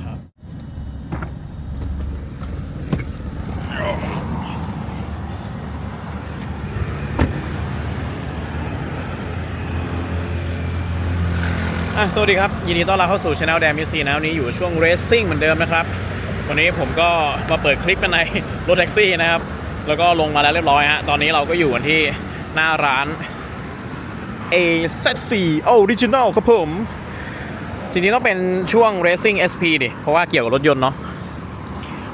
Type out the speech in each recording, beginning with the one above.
ครับ สวัสดีครับ ยินดีต้อนรับเข้าสู่ช anel แดมิซีนะวันนี้อยู่ช่วงเรซซิ่งเหมือนเดิมนะครับ วันนี้ผมก็มาเปิดคลิปกันในรถแท็กซี่นะครับ แล้วก็ลงมาแล้วเรียบร้อยฮะ ตอนนี้เราก็อยู่กันที่หน้าร้าน AZ4 Original ครับผม จริงๆต้องเป็นช่วง Racing SP ดิเพราะว่าเกี่ยวกับรถยนต์เนาะ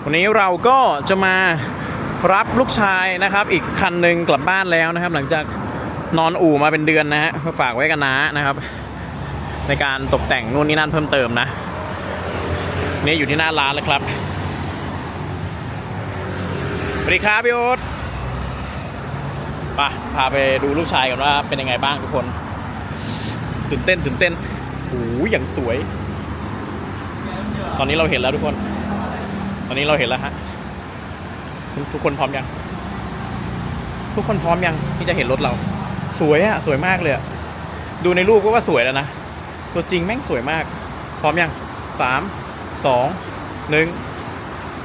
วันนี้เราก็จะมารับลูกชายนะครับ อีกคันหนึ่งกลับบ้านแล้วนะครับ หลังจากนอนอู่มาเป็นเดือนนะฮะฝากไว้กันนะนะครับ ในการตกแต่งนู่นนี่นั่นเพิ่มเติมนะนี่อยู่ที่หน้าร้านแล้วครับสวัสดีครับพี่โอ๊ตไปพาไปดูลูกชายกันว่าเป็นยังไงบ้างทุกคน ตื่นเต้นตื่นเต้น โอ้ยอย่างสวย ตอนนี้เราเห็นแล้วทุกคน ตอนนี้เราเห็นแล้วฮะ ทุกคนพร้อมยัง ทุกคนพร้อมยังที่จะเห็นรถเรา สวยอะสวยมากเลยอะดูในรูปก็ว่าสวยแล้วนะ ตัวจริงแม่งสวยมาก พร้อมยังสามสองหนึ่ง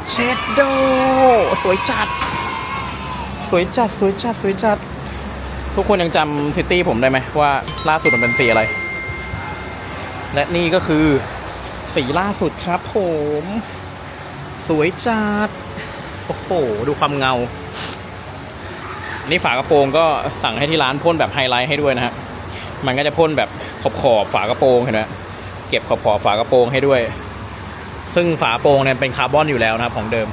เชดโดสวยจัด สวยจัด สวยจัด สวยจัด ทุกคนยังจำซิตี้ผมได้ไหมว่าล่าสุดมันเป็นสีอะไร และนี่ก็คือสีล่าสุดครับผม สวยจัด โอ้โห ดูความเงา นี่ฝากระโปรงก็สั่งให้ที่ร้านพ่นแบบไฮไลท์ให้ด้วยนะฮะมันก็จะพ่นแบบขอบขอบๆฝากระโปรงเห็นไหมเก็บขอบขอบๆฝากระโปรงให้ด้วย ซึ่งฝากระโปรงเนี่ยเป็นคาร์บอนอยู่แล้วนะครับ ของเดิม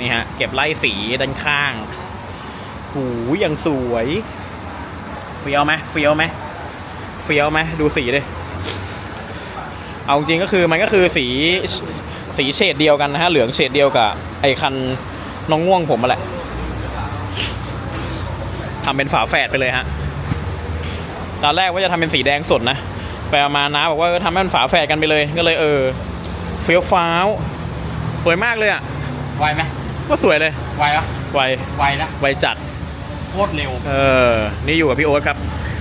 นี่ฮะ เก็บไล่สีด้านข้าง หูยยังสวยเฟี้ยวไหมเฟี้ยวไหมเฟี้ยวไหมดูสีดิ เอาจริงก็คือมันก็คือสีสีเฉดเดียวกันนะฮะเหลืองเฉดเดียวกับไอ้คันน้องง่วงผมมาแหละทำเป็นฝาแฝดไปเลยฮะตอนแรกว่าจะทำเป็นสีแดงสดนะไปเอามานะบอกว่าเออทำให้มันฝาแฝดกันไปเลยก็เลยเออเฟี้ยวฟ้าวสวยมากเลยอะไวไหมก็สวยเลยไวปะไวไวนะไวจัดโคตรเร็วเออนี่อยู่กับพี่โอ๊ตครับ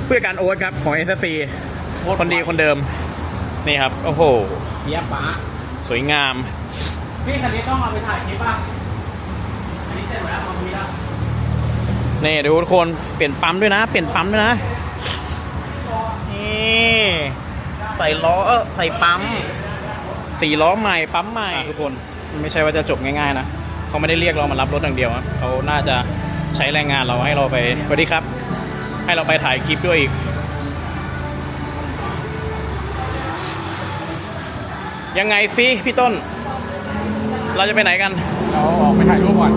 ผู้จัดการโอ๊ตครับของเอสซีโตรคนดีไวคนเดิม นี่ครับ โอ้โห เยี่ยมปะสวยงาม พี่คันนี้ต้องเอาไปถ่ายคลิปป่ะอันนี้เสร็จหมดแล้วมาคุยแล้วนี่ดูทุกคนเปลี่ยนปั๊มด้วยนะ เปลี่ยนปั๊มด้วยนะ นี่ใส่ล้อเออใส่ปั๊มสี่ล้อใหม่ปั๊มใหม่ทุกคนไม่ใช่ว่าจะจบง่ายๆนะเขาไม่ได้เรียกเรามารับรถอย่างเดียวนะเขาน่าจะใช้แรงงานเราให้เราไปสวัสดีครับ ให้เราไปถ่ายคลิปด้วยอีก ยังไงสิพี่ต้น เราจะไปไหนกัน เราออกไปถ่ายรูปก่อน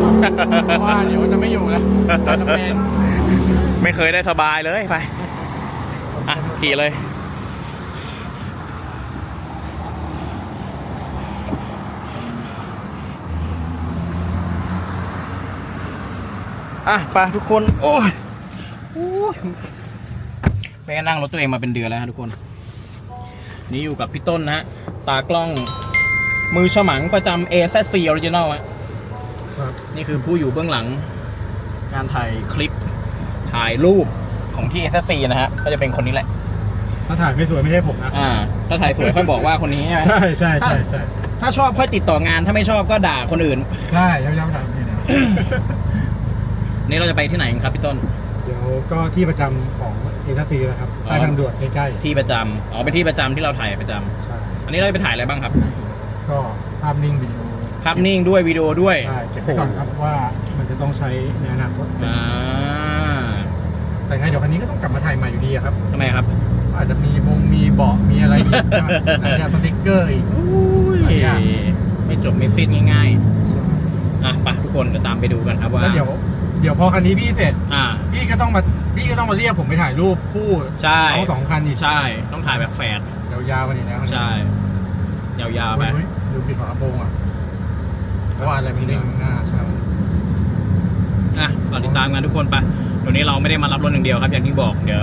เพราะว่าเดี๋ยวจะไม่อยู่แล้วเราจะเป็นไม่เคยได้สบายเลยไป อะ ขี่เลย อะไปทุกคน โอ้ยโอ้ยไปนั่งรถตัวเองมาเป็นเดือนแล้วฮะทุกคน นี่อยู่กับพี่ต้นนะฮะ ตากล้อง มือฉมังประจำ AZC Original ฮะครับนี่คือผู้อยู่เบื้องหลังการถ่ายคลิป ถ่ายรูปของที่ s อ c นะฮะ ก็จะเป็นคนนี้แหละ ถ้าถ่ายไม่สวยไม่ใช่ผมนะ อ่า ถ้าถ่ายสวยค่อยบอกว่าคนนี้ใช่ไหม ใช่ใช่ใช่ใช่ถ้าชอบค่อยติดต่องานถ้าไม่ชอบก็ด่าคนอื่น ใช่ย้ำๆถ่ายนี่นะ นี่เราจะไปที่ไหนกันครับพี่ต้น เดี๋ยวก็ที่ประจำของเอทซีนะครับใต้ทางด่วนใกล้ที่ประจำอ๋อเป็นที่ประจำที่เราถ่ายประจำ ๆใช่ อันนี้เราจะไปถ่ายอะไรบ้างครับ ก็ภาพนิ่งวิดีโอภาพนิ่งด้วยวิดีโอด้วยใช่เก็บไว้ก่อนครับว่ามันจะต้องใช้ในอนาคต อ่าแต่ไงเดี๋ยวคันนี้ก็ต้องกลับมาถ่ายใหม่อยู่ดีอะครับ ทำไมครับอาจจะมีบงมีเบาะมีอะไรอีกไหนจะสติ๊กเกอร์อีกหลายอย่าง ไม่จบไม่สิ้นง่ายๆ อะไปทุกคนเดี๋ยวตามไปดูกันครับว่า แล้วเดี๋ยว เดี๋ยวพอคันนี้พี่เสร็จ อ่า พี่ก็ต้องมาพี่ก็ต้องมาเรียกผมไปถ่ายรูปคู่ใช่น้องสองคันอีกใช่ ต้องถ่ายแบบแฟด ยาวๆกันอีกแล้วใช่ยาวๆไปเฮ้ยดูปิดฝากระโปรงอะเพราะว่าอะไรมันเด้งหน้าใช่อะรอติดตามกันทุกคนไปวันนี้เราไม่ได้มารับรถอย่างเดียวครับ อย่างที่บอก เดี๋ยว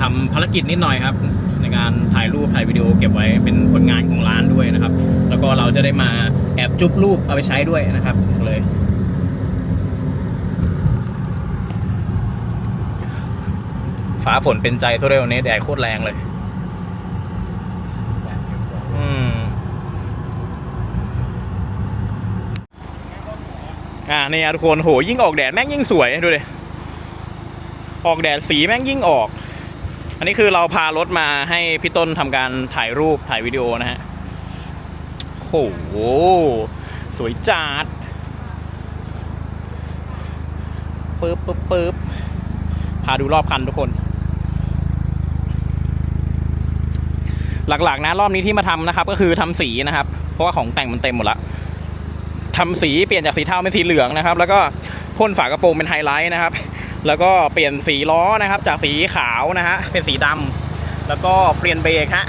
ทำภารกิจนิดหน่อยครับ ในการถ่ายรูปถ่ายวิดีโอเก็บไว้เป็นผลงานของร้านด้วยนะครับ แล้วก็เราจะได้มาแอบจุ๊บรูปเอาไปใช้ด้วยนะครับเลยฟ้าฝนเป็นใจตัวเร็วนี้แดดโคตรแรงเลย อืม อ่านี่อะทุกคนโหยิ่งออกแดดแม่งยิ่งสวยดูดิออกแดดสีแม่งยิ่งออก อันนี้คือเราพารถมาให้พี่ต้นทำการถ่ายรูปถ่ายวิดีโอนะฮะโหสวยจัดปึ๊บปึ๊บปึ๊บพาดูรอบคันทุกคน หลักๆนะรอบนี้ที่มาทำนะครับ ก็คือทำสีนะครับ เพราะว่าของแต่งมันเต็มหมดละ ทำสีเปลี่ยนจากสีเทาเป็นสีเหลืองนะครับ แล้วก็พ่นฝากระโปรงเป็นไฮไลท์นะครับ แล้วก็เปลี่ยนสีล้อนะครับ จากสีขาวนะฮะเป็นสีดำแล้วก็เปลี่ยนเบรกฮะ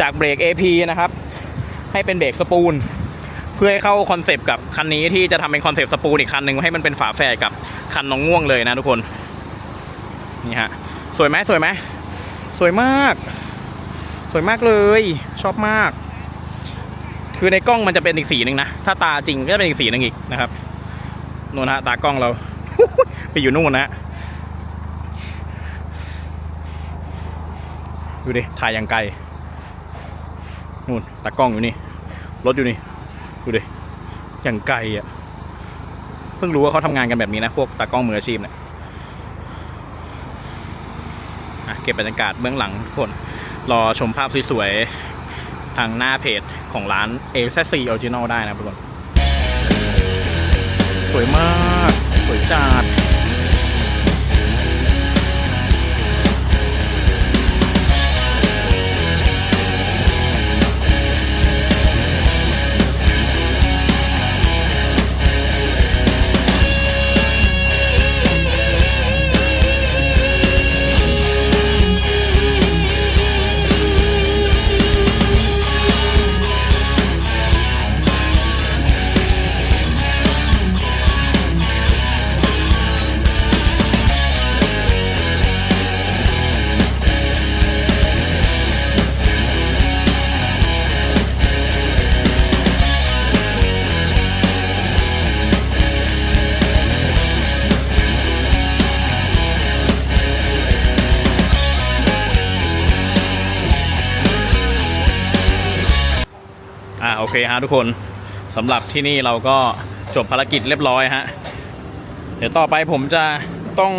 จากเบรก AP นะครับ ให้เป็นเบรกสปูล เพื่อให้เข้าคอนเซปต์กับคันนี้ที่จะทำเป็นคอนเซปต์สปูลอีกคันหนึ่งให้มันเป็นฝาแฝดกับคันน้องง่วงเลยนะทุกคนนี่ฮะสวยไหมสวยไหมสวยมาก สวยมากเลย ชอบมาก คือในกล้องมันจะเป็นอีกสีหนึ่งนะ ถ้าตาจริงก็จะเป็นอีกสีหนึ่งอีกนะครับนู่นฮะตากล้องเรา ไปอยู่นู่นนะฮะดูดิ ถ่ายอย่างไกล นู่นตากล้องอยู่นี่ รถอยู่นี่ ดูดิ อย่างไกลอะ เพิ่งรู้ว่าเขาทำงานกันแบบนี้นะ พวกตากล้องมืออาชีพเนี่ยเก็บบรรยากาศเบื้องหลังทุกคน รอชมภาพสวยๆ ทางหน้าเพจของร้าน a อ c Original ได้นะทุกคน สวยมาก สวยจัด เคฮะทุกคนสำหรับที่นี่เราก็จบภารกิจเรียบร้อยฮะ เดี๋ยวต่อไปผมจะต้อง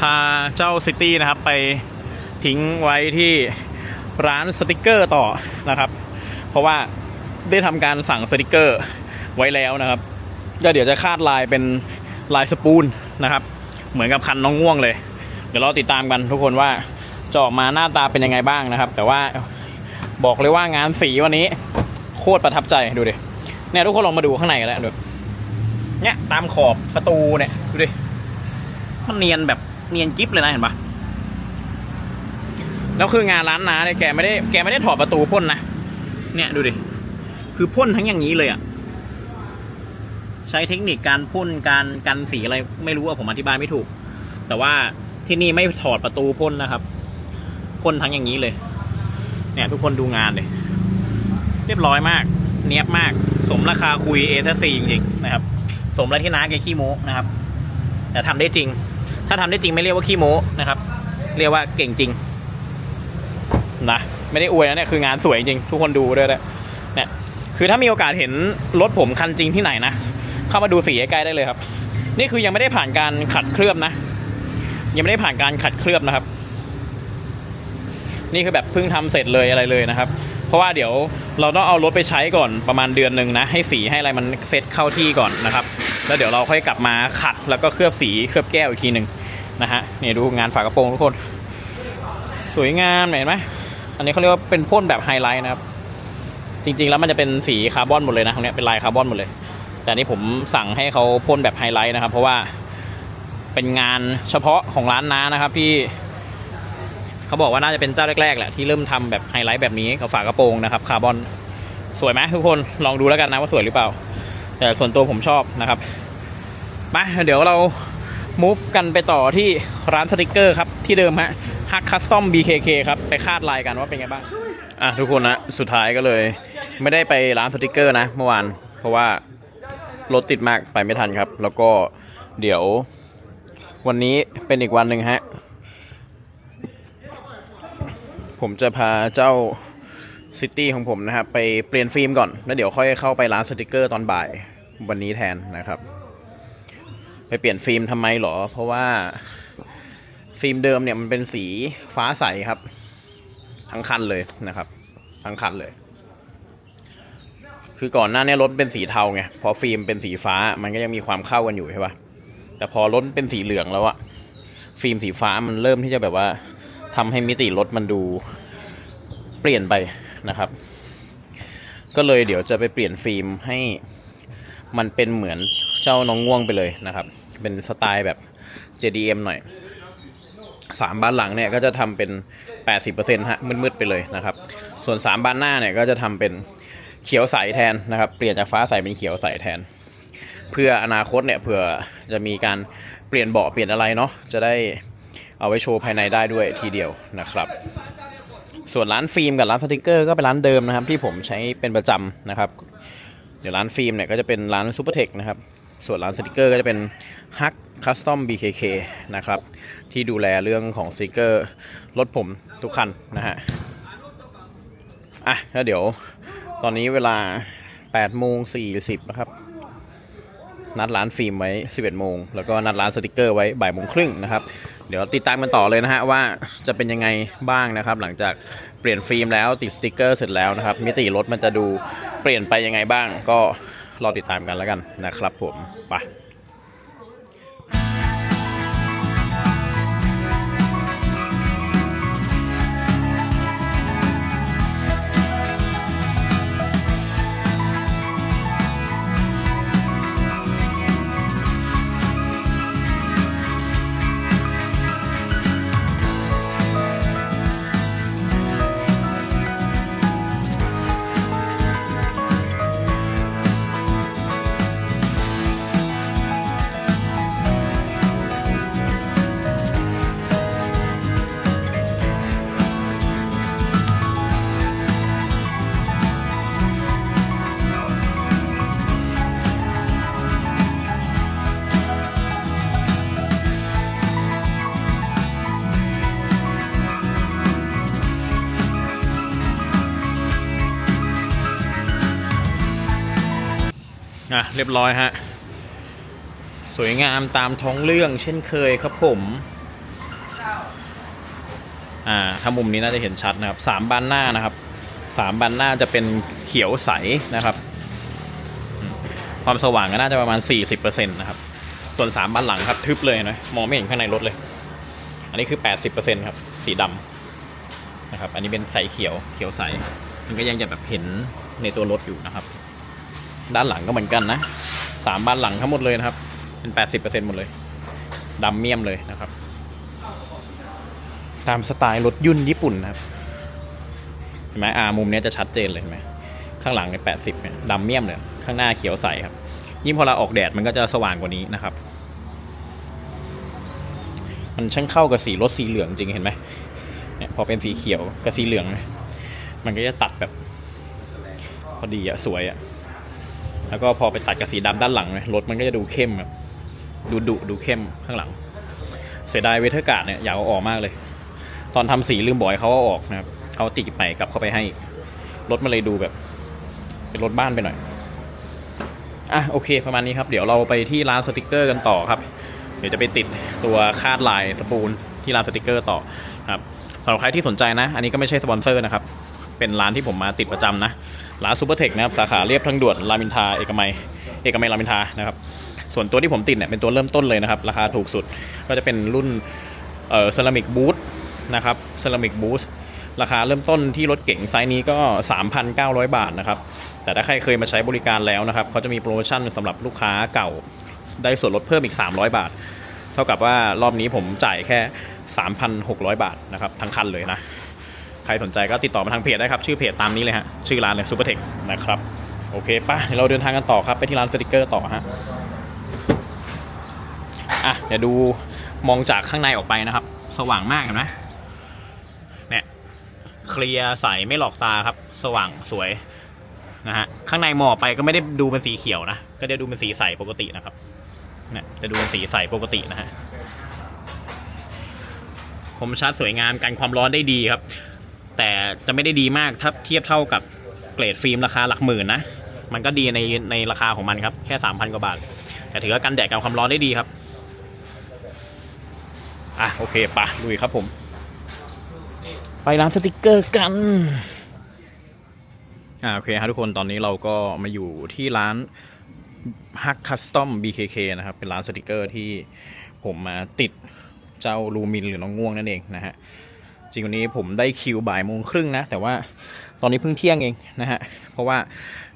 พาเจ้าซิตี้นะครับ ไปทิ้งไว้ที่ร้านสติกเกอร์ต่อนะครับ เพราะว่าได้ทำการสั่งสติกเกอร์ไว้แล้วนะครับก็เดี๋ยวจะคาดลายเป็นลายสปูนนะครับ เหมือนกับคันน้องง่วงเลย เดี๋ยวเราติดตามกันทุกคนว่าจะออกมาหน้าตาเป็นยังไงบ้างนะครับ แต่ว่าบอกเลยว่างานสีวันนี้ ตรประทับใจดูดิเนี่ยทุกคนลองมาดูข้างในกันแล้วดูเนี่ยตามขอบประตูเนี่ยดูดิมันเนียนแบบเนียนกิ๊บเลยนะเห็นปะแล้วคืองานร้านน้าเนี่ยแกไม่ได้แกไม่ได้ถอดประตูพ่นนะเนี่ยดูดิคือพ่นทั้งอย่างนี้เลยอะใช้เทคนิคการพ่นการกันสีอะไรไม่รู้อะผมอธิบายไม่ถูก แต่ว่าที่นี่ไม่ถอดประตูพ่นนะครับพ่นทั้งอย่างนี้เลย เนี่ย ทุกคนดูงานเลย เรียบร้อยมาก เนียบมาก สมราคาคุยเอทซีจริงๆนะครับ สมแล้วที่น้าแกขี้โม้นะครับ แต่ทำได้จริง ถ้าทำได้จริงไม่เรียกว่าขี้โม้นะครับ เรียกว่าเก่งจริงนะไม่ได้อวยนะเนี่ยคืองานสวยจริงทุกคนดูด้วยนะเนี่ยคือถ้ามีโอกาสเห็นรถผมคันจริงที่ไหนนะเข้ามาดูสีใกล้ได้เลยครับ นี่คือยังไม่ได้ผ่านการขัดเคลือบนะ ยังไม่ได้ผ่านการขัดเคลือบนะครับ นี่คือแบบเพิ่งทำเสร็จเลยอะไรเลยนะครับ เพราะว่าเดี๋ยวเราต้องเอารถไปใช้ก่อนประมาณเดือนหนึ่งนะให้สีให้อะไรมันเซตเข้าที่ก่อนนะครับ แล้วเดี๋ยวเราค่อยกลับมาขัดแล้วก็เคลือบสีเคลือบแก้วอีกทีหนึ่งนะฮะนี่ดูงานฝากระโปรงทุกคน สวยงามเห็นไหมอันนี้เขาเรียกว่าเป็นพ่นแบบไฮไลท์นะครับ จริงๆแล้วมันจะเป็นสีคาร์บอนหมดเลยนะตรงเนี้ยเป็นลายคาร์บอนหมดเลย แต่นนี่ผมสั่งให้เขาพ่นแบบไฮไลท์นะครับ เพราะว่าเป็นงานเฉพาะของร้านน้านะครับที่ เขาบอกว่าน่าจะเป็นเจ้าแรกๆแหละที่เริ่มทำแบบไฮไลท์แบบนี้กับฝากระโปรงนะครับคาร์บอนสวยไหมทุกคนลองดูแล้วกันนะว่าสวยหรือเปล่า แต่ส่วนตัวผมชอบนะครับมาเดี๋ยวเรามูฟกันไปต่อที่ร้านสติกเกอร์ครับ ที่เดิมฮะฮักคัสตอม BKK ครับ ไปคาดลายกันว่าเป็นไงบ้าง อะ ทุกคนนะสุดท้ายก็เลย ไม่ได้ไปร้านสติกเกอร์นะเมื่อวาน เพราะว่ารถติดมากไปไม่ทันครับ แล้วก็เดี๋ยววันนี้เป็นอีกวันหนึ่งฮะ ผมจะพาเจ้าซิตี้ของผมนะครับ ไปเปลี่ยนฟิล์มก่อน แล้วเดี๋ยวค่อยเข้าไปร้านสติกเกอร์ตอนบ่ายวันนี้แทนนะครับ ไปเปลี่ยนฟิล์มทำไมเหรอ เพราะว่าฟิล์มเดิมเนี่ยมันเป็นสีฟ้าใสครับ ทั้งคันเลยนะครับ ทั้งคันเลย คือก่อนหน้าเนี้รถเป็นสีเทาไงพอฟิล์มเป็นสีฟ้ามันก็ยังมีความเข้ากันอยู่ใช่ปะแต่พอรถเป็นสีเหลืองแล้วอะฟิล์มสีฟ้ามันเริ่มที่จะแบบว่า ทำให้มิติรถมันดูเปลี่ยนไปนะครับ ก็เลยเดี๋ยวจะไปเปลี่ยนฟิล์มให้มันเป็นเหมือนเจ้าน้องง่วงไปเลยนะครับ เป็นสไตล์แบบ JDM หน่อยสามบานหลังเนี่ยก็จะทำเป็น 80%ฮะมืดๆไปเลยนะครับ ส่วนสามบานหน้าเนี่ยก็จะทำเป็นเขียวใสแทนนะครับ เปลี่ยนจากฟ้าใสเป็นเขียวใสแทน เพื่ออนาคตเนี่ยเผื่อจะมีการเปลี่ยนเบาะเปลี่ยนอะไรเนาะจะได้ เอาไว้โชว์ภายในได้ด้วยทีเดียวนะครับ ส่วนร้านฟิล์มกับร้านสติกเกอร์ก็เป็นร้านเดิมนะครับ ที่ผมใช้เป็นประจำนะครับ เดี๋ยวร้านฟิล์มเนี่ยก็จะเป็นร้านซูเปอร์เทคนะครับส่วนร้านสติกเกอร์ก็จะเป็นฮักคัสตอม BKK นะครับ ที่ดูแลเรื่องของสติกเกอร์รถผมทุกคันนะฮะอะแล้วเดี๋ยวตอนนี้เวลา8โมง40นะครับ นัดร้านฟิล์มไว้ 11โมงแล้วก็นัดร้านสติกเกอร์ไว้บ่ายโมงครึ่งนะครับ เดี๋ยวติดตามกันต่อเลยนะฮะว่าจะเป็นยังไงบ้างนะครับ หลังจากเปลี่ยนฟิล์มแล้วติดสติกเกอร์เสร็จแล้วนะครับ มิติรถมันจะดูเปลี่ยนไปยังไงบ้าง ก็รอติดตามกันแล้วกันนะครับ ผมไป อะเรียบร้อยฮะ สวยงามตามท้องเรื่องเช่นเคยครับผม อ่าถ้ามุมนี้น่าจะเห็นชัดนะครับสามบานหน้านะครับสามบานหน้าจะเป็นเขียวใสนะครับ ความสว่างก็น่าจะประมาณ 40%นะครับ ส่วนสามบานหลังครับทึบเลยนะมองไม่เห็นข้างในรถเลย อันนี้คือ 80%ครับสีดำนะครับ อันนี้เป็นใสเขียวเขียวใส มันก็ยังจะแบบเห็นในตัวรถอยู่นะครับ ด้านหลังก็เหมือนกันนะสามบานหลังทั้งหมดเลยนะครับ เป็นแปดสิบเปอร์เซ็นหมดเลยดำเมี่ยมเลยนะครับ ตามสไตล์รถยุ่นญี่ปุ่นนะครับเห็นไหมอ่ามุมเนี้ยจะชัดเจนเลยเห็นไหมข้างหลังในแปดสิบเนี่ยดำเมี่ยมเลยข้างหน้าเขียวใสครับ ยิ่งพอเราออกแดดมันก็จะสว่างกว่านี้นะครับ มันช่างเข้ากับสีรถสีเหลืองจริงเห็นไหมเนี่ยพอเป็นสีเขียวกับสีเหลืองเนี่ยมันก็จะตัดแบบ พอดีอะสวยอะ แล้วก็พอไปตัดกับสีดำด้านหลังเนี่ยรถมันก็จะดูเข้มแบบดูดุดูเข้มข้างหลัง เสียดายเวทอร์กาดเนี่ยอยากเอาออกมากเลย ตอนทำสีลืมบ่อกให้เขาเอาออกนะครับเขาติดใหม่กลับเข้าไปให้อีกรถมันเลยดูแบบ เป็นรถบ้านไปหน่อยอะโอเคประมาณนี้ครับเดี๋ยวเราไปที่ร้านสติกเกอร์กันต่อครับ เดี๋ยวจะไปติดตัวคาดลายสปูลที่ร้านสติกเกอร์ต่อครับสำหรับใครที่สนใจนะ อันนี้ก็ไม่ใช่สปอนเซอร์นะครับ เป็นร้านที่ผมมาติดประจำนะ ร้านซูเปอร์เทคนะครับสาขาเรียบทางด่วนรามอินทาเอกมัยเอกมัยรามอินทานะครับส่วนตัวที่ผมติดเนี่ยเป็นตัวเริ่มต้นเลยนะครับ ราคาถูกสุดก็จะเป็นรุ่นเอ่อเซรามิกบูทนะครับเซรามิกบูทราคาเริ่มต้นที่รถเก๋งไซส์นี้ก็ 3,900 บาทนะครับ แต่ถ้าใครเคยมาใช้บริการแล้วนะครับเขาจะมีโปรโมชั่นสำหรับลูกค้าเก่าได้ส่วนลดเพิ่มอีก 300 บาท เท่ากับว่ารอบนี้ผมจ่ายแค่ 3,600 บาทนะครับทั้งคันเลยนะ ใครสนใจก็ติดต่อมาทางเพจได้ครับ ชื่อเพจตามนี้เลยฮะ ชื่อร้านเลยซูเปอร์เทคนะครับ โอเคป่ะเดี๋ยวเราเดินทางกันต่อครับ ไปที่ร้านสติกเกอร์ต่อฮะ อะ เดี๋ยวดูมองจากข้างในออกไปนะครับ สว่างมากเห็นไหมเนี่ย เคลียร์ใสไม่หลอกตาครับ สว่างสวยนะฮะ ข้างในมองไปก็ไม่ได้ดูเป็นสีเขียวนะ ก็ได้ดูเป็นสีใสปกตินะครับ เนี่ย จะดูเป็นสีใสปกตินะฮะคมชัดสวยงามกันความร้อนได้ดีครับ แต่จะไม่ได้ดีมากถ้าเทียบเท่ากับเกรดฟิล์มราคาหลักหมื่นนะ มันก็ดีในในราคาของมันครับ แค่3,000กว่าบาท แต่ถือว่ากันแดดกันความร้อนได้ดีครับ อะโอเคปะลุยครับผม ไปร้านสติกเกอร์กัน อ่าโอเคครับทุกคนตอนนี้เราก็มาอยู่ที่ร้าน Hug Custom BKK นะครับ เป็นร้านสติกเกอร์ที่ผมมาติดเจ้าลูมินหรือน้องง่วงนั่นเองนะฮะ ริงวันนี้ผมได้คิวบ่ายโมงครึ่งนะ แต่ว่าตอนนี้เพิ่งเที่ยงเองนะฮะ เพราะว่า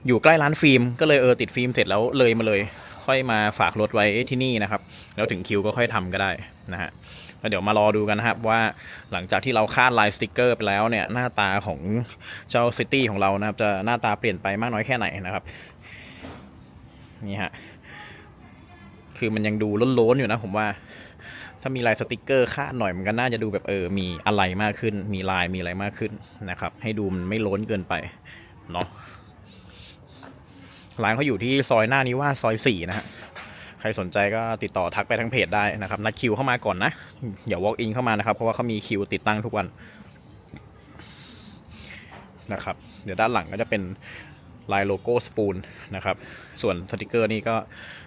อยู่ใกล้ร้านฟิล์มก็เลยเออติดฟิล์มเสร็จแล้วเลยมาเลย ค่อยมาฝากรถไว้ที่นี่นะครับ แล้วถึงคิวก็ค่อยทำก็ได้นะฮะแล้วเดี๋ยวมารอดูกันนะครับว่าหลังจากที่เราคาดลายสติกเกอร์ไปแล้วเนี่ยหน้าตาของเจ้าซิตี้ของเรานะครับจะหน้าตาเปลี่ยนไปมากน้อยแค่ไหนนะครับนี่ฮะคือมันยังดูล้นๆอยู่นะผมว่า ถ้ามีลายสติกเกอร์คาดหน่อยมันก็น่าจะดูแบบเออ มีอะไรมากขึ้น มีลายมีอะไรมากขึ้นนะครับ ให้ดูมันไม่ล้นเกินไปเนาะร้านเขาอยู่ที่ซอยหน้านิวาสซอยสี่นะฮะใครสนใจก็ติดต่อทักไปทางเพจได้นะครับนัดคิวเข้ามาก่อนนะอย่า walk in เข้ามานะครับ เพราะว่าเขามีคิวติดตั้งทุกวันนะครับ เดี๋ยวด้านหลังก็จะเป็นลายโลโก้สปูนนะครับ ส่วนสติกเกอร์นี่ก็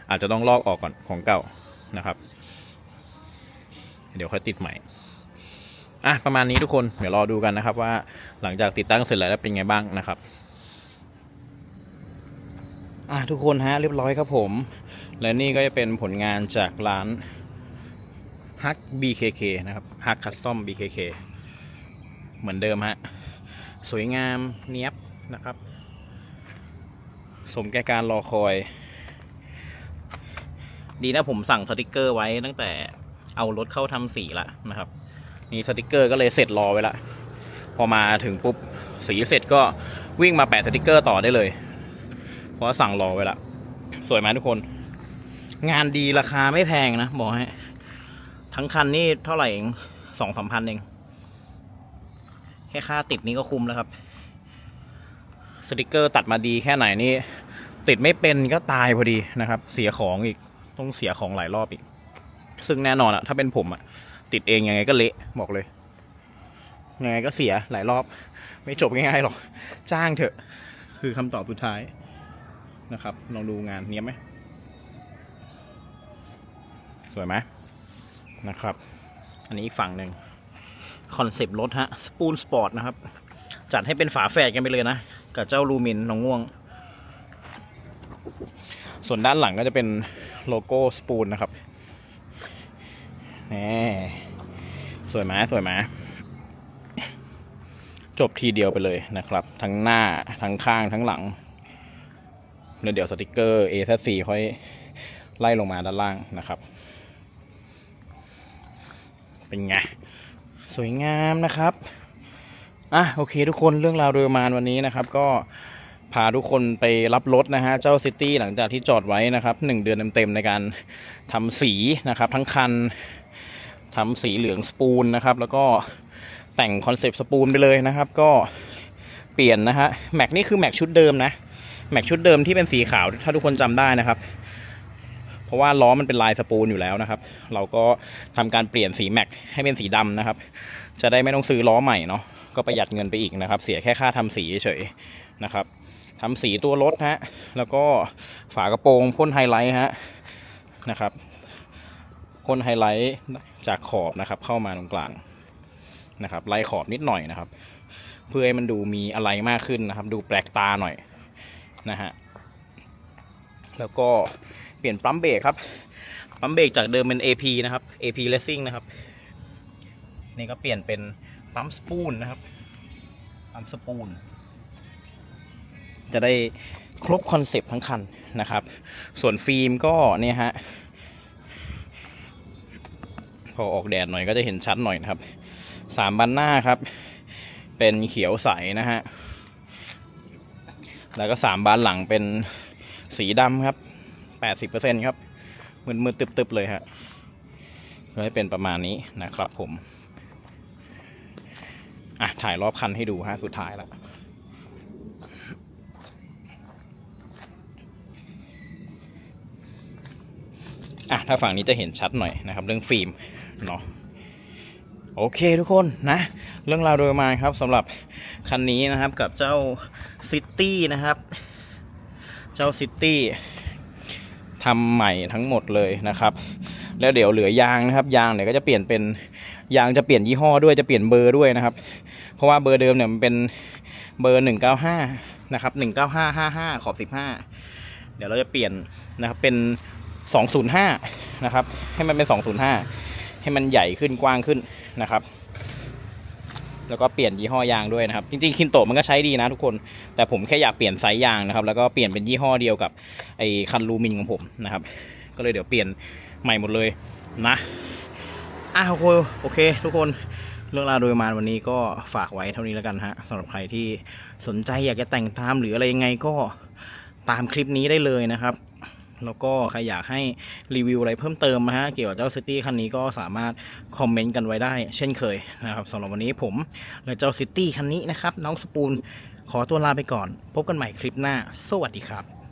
อาจจะต้องลอกออกก่อนของเก่านะครับ เดี๋ยวค่อยติดใหม่อะประมาณนี้ทุกคนเดี๋ยวรอดูกันนะครับ ว่าหลังจากติดตั้งเสร็จแล้วเป็นไงบ้างนะครับอะทุกคนฮะเรียบร้อยครับผม และนี่ก็จะเป็นผลงานจากร้าน Hug BKK นะครับ Hug Custom BKK เหมือนเดิมฮะสวยงามเนี้ยบนะครับ สมแก่การรอคอย ดีนะผมสั่งสติกเกอร์ไว้ตั้งแต่ เอารถเข้าทำสีละนะครับ นี่สติกเกอร์ก็เลยเสร็จรอไว้ละ พอมาถึงปุ๊บสีเสร็จก็วิ่งมาแปะสติกเกอร์ต่อได้เลย เพราะสั่งรอไว้ละ สวยไหมทุกคน งานดีราคาไม่แพงนะบอกให้ทั้งคันนี่เท่าไหร่เองสองสามพันเอง แค่ค่าติดนี้ก็คุ้มแล้วครับ สติกเกอร์ตัดมาดีแค่ไหนนี่ติดไม่เป็นก็ตายพอดีนะครับ เสียของอีก ต้องเสียของหลายรอบอีก ซึ่งแน่นอนอะถ้าเป็นผมอะติดเองยังไงก็เละบอกเลย ยังไงก็เสียหลายรอบ ไม่จบง่ายๆหรอก จ้างเถอะ คือคำตอบสุดท้ายนะครับ ลองดูงานเนี้ยบไหม สวยไหมนะครับ อันนี้อีกฝั่งหนึ่งคอนเซปต์รถฮะสปูนสปอร์ตนะครับ จัดให้เป็นฝาแฝดกันไปเลยนะ กับเจ้าลูมินน้องง่วง ส่วนด้านหลังก็จะเป็นโลโก้สปูนนะครับ นี่สวยไหมสวยไหมจบทีเดียวไปเลยนะครับ ทั้งหน้าทั้งข้างทั้งหลังเดี๋ยวสติกเกอร์ A ทั4ค่อยไล่ลงมาด้านล่างนะครับ เป็นไง สวยงามนะครับอะโอเคทุกคนเรื่องราวโดยประมาณวันนี้นะครับ ก็พาทุกคนไปรับรถนะฮะเจ้าซิตี้หลังจากที่จอดไว้นะครับหนึ่งเดือนเต็มๆในการทำสีนะครับ ทั้งคัน ทำสีเหลืองสปูนนะครับ แล้วก็แต่งคอนเซปต์สปูนไปเลยนะครับ ก็เปลี่ยนนะฮะแม็กนี่คือแม็กชุดเดิมนะแม็กชุดเดิมที่เป็นสีขาวถ้าทุกคนจำได้นะครับ เพราะว่าล้อมันเป็นลายสปูนอยู่แล้วนะครับ เราก็ทำการเปลี่ยนสีแม็กให้เป็นสีดำนะครับ จะได้ไม่ต้องซื้อล้อใหม่เนาะก็ประหยัดเงินไปอีกนะครับ เสียแค่ค่าทำสีเฉยนะครับทำสีตัวรถฮะแล้วก็ฝากระโปรงพ่นไฮไลท์ฮะนะครับ พ่นไฮไลท์จากขอบนะครับ เข้ามาตรงกลางนะครับไล่ขอบนิดหน่อยนะครับ เพื่อให้มันดูมีอะไรมากขึ้นนะครับ ดูแปลกตาหน่อยนะฮะแล้วก็เปลี่ยนปั๊มเบรกครับปั๊มเบรกจากเดิมเป็น AP นะครับ AP Racing นะครับนี่ก็เปลี่ยนเป็นปั๊มสปูนนะครับปั๊มสปูน จะได้ครบคอนเซปต์ทั้งคันนะครับ ส่วนฟิล์มก็เนี่ยฮะ พอออกแดดหน่อยก็จะเห็นชัดหน่อยนะครับสามบันหน้าครับ เป็นเขียวใสนะฮะแล้วก็สามบานหลังเป็นสีดำครับแปดสิบเปอร์เซ็นครับมืดๆตึบๆเลยฮะก็ให้เป็นประมาณนี้นะครับผมอะถ่ายรอบคันให้ดูฮะสุดท้ายล้วอะถ้าฝั่งนี้จะเห็นชัดหน่อยนะครับ เรื่องฟิล์ม เนาะโอเคทุกคนนะ เรื่องราวโดยมาครับสำหรับคันนี้นะครับกับเจ้าซิตี้นะครับ เจ้าซิตี้ทำใหม่ทั้งหมดเลยนะครับ แล้วเดี๋ยวเหลือยางนะครับ ยางเนี่ยก็จะเปลี่ยนเป็นยางจะเปลี่ยนยี่ห้อด้วยจะเปลี่ยนเบอร์ด้วยนะครับ เพราะว่าเบอร์เดิมเนี่ยมันเป็นเบอร์หนึ่งเก้าห้านะครับหนึ่งเก้าห้าห้าห้าขอบสิบห้าเดี๋ยวเราจะเปลี่ยนนะครับเป็นสองศูนย์ห้านะครับ ให้มันเป็นสองศูนย์ห้า ให้มันใหญ่ขึ้นกว้างขึ้นนะครับ แล้วก็เปลี่ยนยี่ห้อยางด้วยนะครับ จริงๆคินโตะมันก็ใช้ดีนะทุกคน แต่ผมแค่อยากเปลี่ยนไซส์ยางนะครับ แล้วก็เปลี่ยนเป็นยี่ห้อเดียวกับไอ้คันลูมินของผมนะครับ ก็เลยเดี๋ยวเปลี่ยนใหม่หมดเลยนะอะโอเคโอเค ทุกคนเรื่องราวโดยประมาณวันนี้ก็ฝากไว้เท่านี้แล้วกันฮะสำหรับใครที่สนใจอยากจะแต่งตามหรืออะไรยังไงก็ตามคลิปนี้ได้เลยนะครับ แล้วก็ใครอยากให้รีวิวอะไรเพิ่มเติมนะฮะเกี่ยวกับเจ้าซิตี้คันนี้ก็สามารถคอมเมนต์กันไว้ได้ เช่นเคยนะครับสำหรับวันนี้ผมและเจ้าซิตี้คันนี้นะครับ น้องสปูนขอตัวลาไปก่อน พบกันใหม่คลิปหน้า สวัสดีครับ